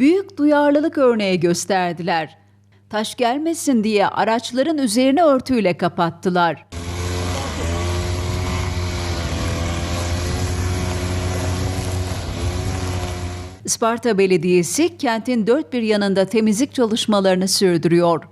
büyük duyarlılık örneği gösterdiler. Taş gelmesin diye araçların üzerini örtüyle kapattılar. Isparta Belediyesi kentin dört bir yanında temizlik çalışmalarını sürdürüyor.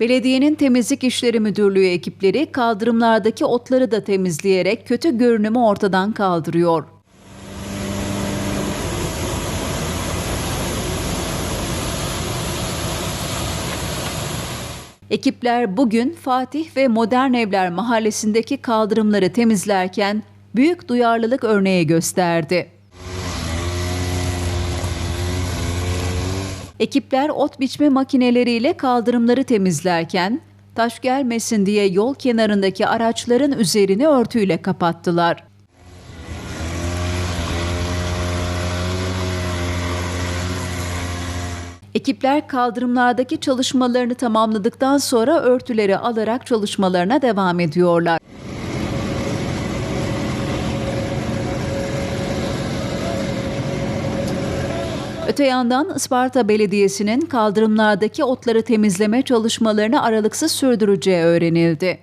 Belediyenin Temizlik İşleri Müdürlüğü ekipleri kaldırımlardaki otları da temizleyerek kötü görünümü ortadan kaldırıyor. Ekipler bugün Fatih ve Modern Evler mahallesindeki kaldırımları temizlerken büyük duyarlılık örneği gösterdi. Ekipler ot biçme makineleriyle kaldırımları temizlerken taş gelmesin diye yol kenarındaki araçların üzerini örtüyle kapattılar. Ekipler kaldırımlardaki çalışmalarını tamamladıktan sonra örtüleri alarak çalışmalarına devam ediyorlar. Öte yandan Isparta Belediyesi'nin kaldırımlardaki otları temizleme çalışmalarını aralıksız sürdüreceği öğrenildi.